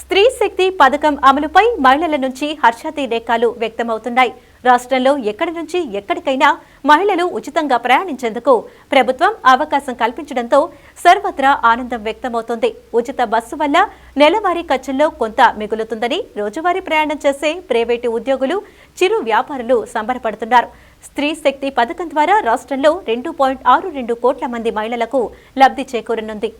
స్త్రీ శక్తి పథకం అమలుపై మహిళల నుంచి హర్షాతిరేకాలు వ్యక్తమవుతున్నాయి. రాష్ట్రంలో ఎక్కడి నుంచి ఎక్కడికైనా మహిళలు ఉచితంగా ప్రయాణించేందుకు ప్రభుత్వం అవకాశం కల్పించడంతో సర్వత్రా ఆనందం వ్యక్తమవుతుంది. ఉచిత బస్సు వల్ల నెలవారీ ఖర్చుల్లో కొంత మిగులుతుందని రోజువారీ ప్రయాణం చేసే ప్రైవేటు ఉద్యోగులు చిరు వ్యాపారులు సంబరపడుతున్నారు. స్త్రీ శక్తి పథకం ద్వారా రాష్ట్రంలో రెండు పాయింట్ ఆరు రెండు కోట్ల మంది మహిళలకు లబ్ధి చేకూరనుంది.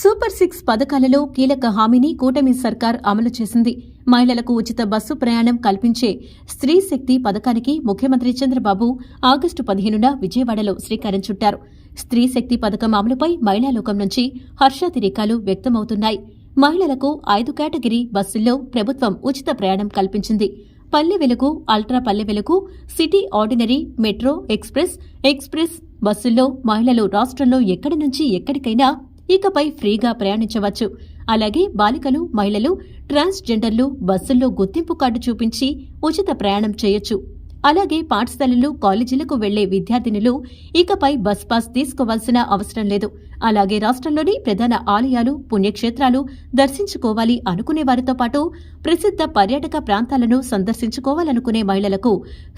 సూపర్ సిక్స్ పథకాలలో కీలక హామీని కూటమి సర్కార్ అమలు చేసింది. మహిళలకు ఉచిత బస్సు ప్రయాణం కల్పించే స్త్రీ శక్తి పథకానికి ముఖ్యమంత్రి చంద్రబాబు ఆగస్టు పదిహేనున విజయవాడలో శ్రీకారం చుట్టారు. స్త్రీ శక్తి పథకం అమలుపై మహిళా లోకం నుంచి హర్షాతిరేకాలు వ్యక్తమవుతున్నాయి. మహిళలకు ఐదు కేటగిరీ బస్సుల్లో ప్రభుత్వం ఉచిత ప్రయాణం కల్పించింది. Palle Velugu ultra Palle Velugu city ordinary metro express express బస్సుల్లో మహిళలు రాష్ట్రంలో ఎక్కడి నుంచి ఎక్కడికైనా ఇకపై ఫ్రీగా ప్రయాణించవచ్చు. అలాగే బాలికలు మహిళలు ట్రాన్స్జెండర్లు బస్సుల్లో గుర్తింపు కార్డు చూపించి ఉచిత ప్రయాణం చేయొచ్చు. అలాగే పాఠశాలలు కాలేజీలకు వెళ్ళే విద్యార్థినులు ఇకపై బస్ పాస్ తీసుకోవాల్సిన అవసరం లేదు. అలాగే రాష్ట్రంలోని ప్రధాన ఆలయాలు పుణ్యక్షేత్రాలు దర్శించుకోవాలి అనుకునే వారితో పాటు ప్రసిద్ధ పర్యాటక ప్రాంతాలను సందర్శించుకోవాలనుకునే మహిళలకు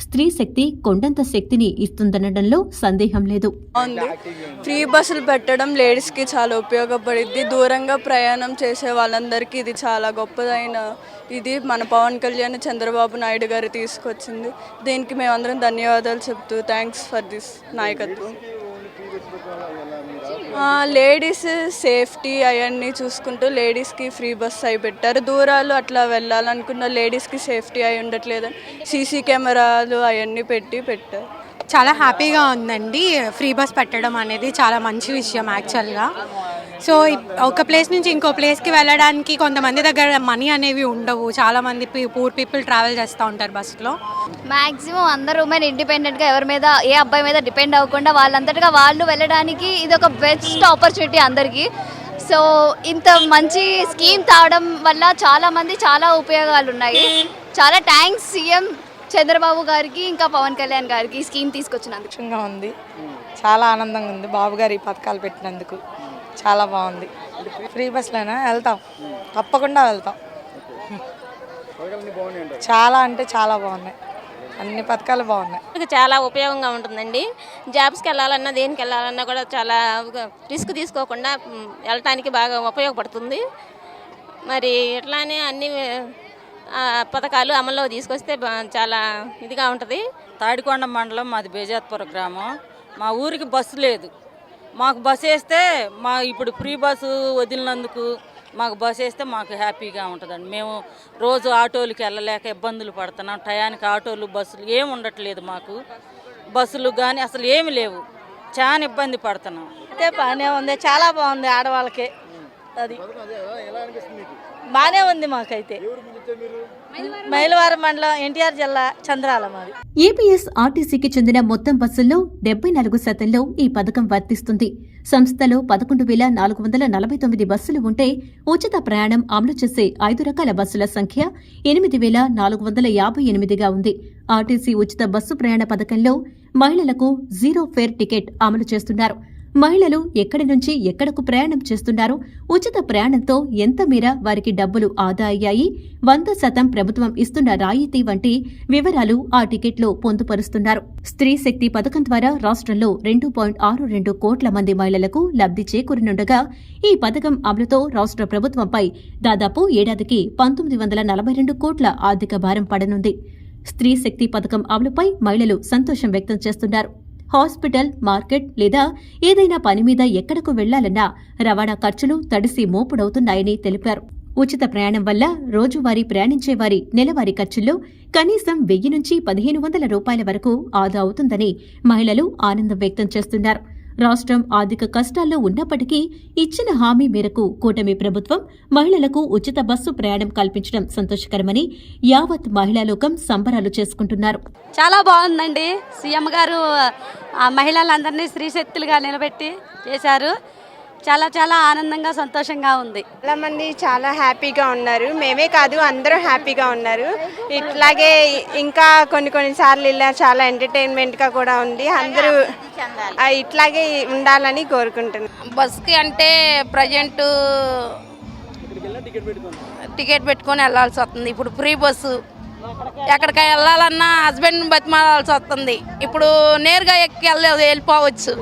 స్త్రీ శక్తి కొండంత శక్తిని ఇస్తుందనడంలో సందేహం లేదు. ఫ్రీ బస్సులు పెట్టడం లేడీస్కి చాలా ఉపయోగపడింది దూరంగా ప్రయాణం చేసే వాళ్ళందరికీ ఇది చాలా గొప్పదైన ఇది. మన పవన్ కళ్యాణ్ చంద్రబాబు నాయుడు గారు తీసుకొచ్చింది. దీనికి మేమందరం ధన్యవాదాలు చెప్తూ థ్యాంక్స్ ఫర్ దిస్ నాయకత్వం. లేడీస్ సేఫ్టీ అవన్నీ చూసుకుంటూ లేడీస్కి ఫ్రీ బస్ అయి పెట్టారు. దూరాలు అట్లా వెళ్ళాలనుకున్న లేడీస్కి సేఫ్టీ అయి ఉండట్లేదు. సీసీ కెమెరాలు అవన్నీ పెట్టి పెట్టారు. చాలా హ్యాపీగా ఉందండి. ఫ్రీ బస్ పెట్టడం అనేది చాలా మంచి విషయం యాక్చువల్గా. సో ఒక ప్లేస్ నుంచి ఇంకో ప్లేస్కి వెళ్ళడానికి కొంతమంది దగ్గర మనీ అనేవి ఉండవు. చాలా మంది పూర్ పీపుల్ ట్రావెల్ చేస్తూ ఉంటారు బస్సులో మాక్సిమం అందరూ ఉమెన్ ఇండిపెండెంట్గా ఎవరి మీద ఏ అబ్బాయి మీద డిపెండ్ అవ్వకుండా వాళ్ళంతటిగా వాళ్ళు వెళ్ళడానికి ఇది ఒక బెస్ట్ ఆపర్చునిటీ అందరికీ. సో ఇంత మంచి స్కీమ్ తావడం వల్ల చాలా మంది చాలా ఉపయోగాలు ఉన్నాయి చాలా థ్యాంక్స్ సీఎం చంద్రబాబు గారికి ఇంకా పవన్ కళ్యాణ్ గారికి స్కీమ్ తీసుకొచ్చినందుకు. ఉంది. చాలా ఆనందంగా ఉంది బాబు గారు ఈ పథకాలు పెట్టినందుకు. చాలా బాగుంది. ఫ్రీ బస్లోనా వెళ్తాం. తప్పకుండా వెళ్తాం. చాలా అంటే చాలా బాగున్నాయి. అన్ని పథకాలు బాగున్నాయి. చాలా ఉపయోగంగా ఉంటుందండి. జాబ్స్కి వెళ్ళాలన్నా దేనికి వెళ్ళాలన్నా కూడా చాలా రిస్క్ తీసుకోకుండా వెళ్ళటానికి బాగా ఉపయోగపడుతుంది. మరి ఇట్లానే అన్ని ఆ, పథకాలు అమల్లో తీసుకొస్తే చాలా ఇదిగా ఉంటుంది. తాడికొండ మండలం మాది బేజాత్పుర గ్రామం. మా ఊరికి బస్సు లేదు. మాకు బస్సు వేస్తే మా ఇప్పుడు ఫ్రీ బస్సు వదిలినందుకు మాకు బస్సు వేస్తే మాకు హ్యాపీగా ఉంటుందండి. మేము రోజు ఆటోలకి వెళ్ళలేక ఇబ్బందులు పడుతున్నాం. టయానికి ఆటోలు బస్సులు ఏమి ఉండట్లేదు మాకు. బస్సులు కానీ అసలు ఏమి లేవు. చాలా ఇబ్బంది పడుతున్నాం. అయితే బాగానే ఉంది. చాలా బాగుంది ఆడవాళ్ళకి. అది బాగానే ఉంది మాకైతే. మైలవారం మండలం ఎన్టీఆర్ జిల్లా చంద్రాల మాది. ఏపీఎస్ ఆర్టీసీకి చెందిన మొత్తం బస్సుల్లో డెబ్బై నాలుగు శాతంలో ఈ పథకం వర్తిస్తుంది. సంస్థలో పదకొండు వేల నాలుగు వందల నలభై తొమ్మిది బస్సులు ఉంటే ఉచిత ప్రయాణం అమలు చేసే ఐదు రకాల బస్సుల సంఖ్య ఎనిమిది వేల నాలుగు వందల యాభై ఎనిమిదిగా ఉంది. ఆర్టీసీ ఉచిత బస్సు ప్రయాణ పథకంలో మహిళలకు జీరో ఫేర్ టికెట్ అమలు చేస్తున్నారు. మహిళలు ఎక్కడి నుంచి ఎక్కడకు ప్రయాణం చేస్తున్నారో ఉచిత ప్రయాణంతో ఎంత మేర వారికి డబ్బులు ఆదా అయ్యాయి వంద శాతం ప్రభుత్వం ఇస్తున్న రాయితీ వంటి వివరాలు ఆ టికెట్లో పొందుపరుస్తున్నారు. స్త్రీ శక్తి పథకం ద్వారా రాష్ట్రంలో రెండు పాయింట్ ఆరు రెండు కోట్ల మంది మహిళలకు లబ్ధి చేకూరనుండగా ఈ పథకం అమలుతో రాష్ట్ర ప్రభుత్వంపై దాదాపు ఏడాదికి పంతొమ్మిది వందల నలభై రెండు కోట్ల ఆర్థిక భారం పడనుంది. స్త్రీ శక్తి పథకం అమలుపై మహిళలు సంతోషం వ్యక్తం చేస్తున్నారు. హాస్పిటల్ మార్కెట్ లేదా ఏదైనా పని మీద ఎక్కడకు వెళ్ళాలన్నా రవాణా ఖర్చులు తడిసి మోపుడవుతున్నాయని తెలిపారు. ఉచిత ప్రయాణం వల్ల రోజువారీ ప్రయాణించేవారి నెలవారీ ఖర్చుల్లో కనీసం వెయ్యి నుంచి పదిహేను వందల రూపాయల వరకు ఆదా అవుతుందని మహిళలు ఆనందం వ్యక్తం చేస్తున్నారు. రాష్ట్రం ఆర్థిక కష్టాల్లో ఉన్నప్పటికీ ఇచ్చిన హామీ మేరకు కూటమి ప్రభుత్వం మహిళలకు ఉచిత బస్సు ప్రయాణం కల్పించడం సంతోషకరమని యావత్ మహిళా లోకం సంబరాలు చేసుకుంటున్నారు. చాలా బాగుందండి. సీఎం గారు ఆ మహిళలందరినీ స్త్రీ శక్తులుగా నిలబెట్టి చేశారు. చాలా చాలా ఆనందంగా సంతోషంగా ఉంది. చాలా మంది చాలా హ్యాపీగా ఉన్నారు. మేమే కాదు అందరూ హ్యాపీగా ఉన్నారు. ఇట్లాగే ఇంకా కొన్ని కొన్ని సార్లు ఇలా చాలా ఎంటర్టైన్మెంట్గా కూడా ఉంది. అందరూ ఆ, ఇట్లాగే ఉండాలని కోరుకుంటున్నాను బస్కి అంటే ప్రజెంట్ టికెట్ పెట్టుకుని టికెట్ పెట్టుకొని వెళ్ళాల్సి వస్తుంది. ఇప్పుడు ఫ్రీ బస్సు. ఎక్కడికి వెళ్ళాలన్నా హస్బెండ్ బతిమాలాల్సి వస్తుంది. ఇప్పుడు నేరుగా ఎక్కి వెళ్ళ వెళ్ళిపోవచ్చు.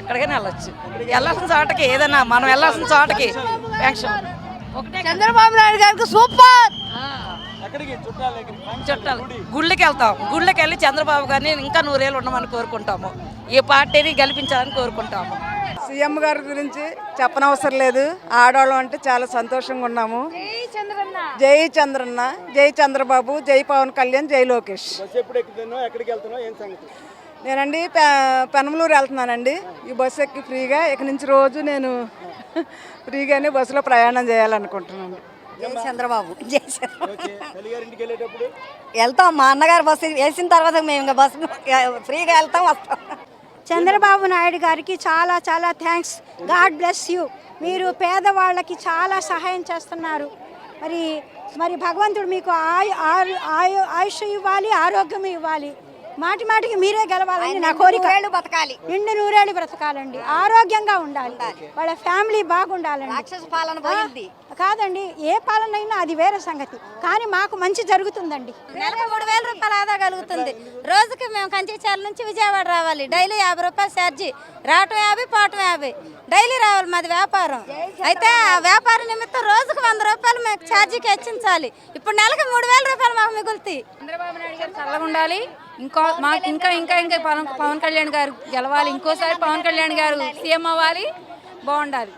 ఎక్కడికైనా వెళ్ళొచ్చు. వెళ్ళాల్సిన చోటకి ఏదైనా మనం వెళ్ళాల్సిన చోటకి పెన్షన్. చంద్రబాబు నాయుడు గారికి సూపర్! ఎక్కడికి? చుట్టాలు గుళ్ళకి వెళ్తాం. గుళ్ళకి వెళ్ళి చంద్రబాబు గారిని ఇంకా నూరేళ్ళు ఉండమని కోరుకుంటాము. ఈ పార్టీని గెలిపించాలని కోరుకుంటాము. సీఎం గారి గురించి చెప్పనవసరం లేదు. ఆడవాళ్ళం అంటే చాలా సంతోషంగా ఉన్నాము. జై చంద్రన్న. జై చంద్రబాబు జై పవన్ కళ్యాణ్ జై లోకేష్. ఎప్పుడు ఎక్కుతున్నావు ఎక్కడికి వెళ్తున్నావు ఏం సంగతి? నేనండి పె- పెనమలూరు వెళ్తున్నానండి. ఈ బస్సు ఎక్కి ఫ్రీగా ఇక నుంచి రోజు నేను ఫ్రీగానే బస్సులో ప్రయాణం చేయాలనుకుంటున్నాను. జై చంద్రబాబు. జై వెళ్ళేటప్పుడు? వెళ్తాం మా అన్నగారు బస్సు వేసిన తర్వాత మేము ఇంకా బస్సు ఫ్రీగా వెళ్తాం వస్తాం. చంద్రబాబు నాయుడు గారికి చాలా చాలా థ్యాంక్స్ గాడ్ బ్లెస్ యూ మీరు పేదవాళ్ళకి చాలా సహాయం చేస్తున్నారు. మరి మరి భగవంతుడు మీకు ఆయు ఆయు- ఆయు ఆయుష్ ఇవ్వాలి ఆరోగ్యం ఇవ్వాలి. మాటి మాటికి మీరే గెలవాలని నా కోరిక. బతకాలి. నిండు నూరేళ్ళు బ్రతకాలండి. ఆరోగ్యంగా ఉండాలి. వాళ్ళ ఫ్యామిలీ బాగుండాలండి. రాక్షస పాలన పోయింది. కాదండి ఏ పాలన అయినా అది వేరే సంగతి. కానీ మాకు మంచి జరుగుతుందండి. నెలకు మూడు వేల రూపాయలు ఆదా కలుగుతుంది. రోజుకి మేము కంచిచాల నుంచి విజయవాడ రావాలి. డైలీ యాభై రూపాయలు ఛార్జీ. రావటం యాభై పోవటం యాభై. డైలీ రావాలి మాది వ్యాపారం. అయితే ఆ వ్యాపార నిమిత్తం రోజుకు వంద రూపాయలు మేము ఛార్జీకి హెచ్చించాలి ఇప్పుడు నెలకు మూడు వేల రూపాయలు మాకు మిగులుతాయి. చంద్రబాబు నాయుడు గారు చల్లగా ఉండాలి. ఇంకో మాకు ఇంకా ఇంకా ఇంకా పవన్ పవన్ కళ్యాణ్ గారు గెలవాలి. ఇంకోసారి పవన్ కళ్యాణ్ గారు సీఎం అవ్వాలి. బాగుండాలి.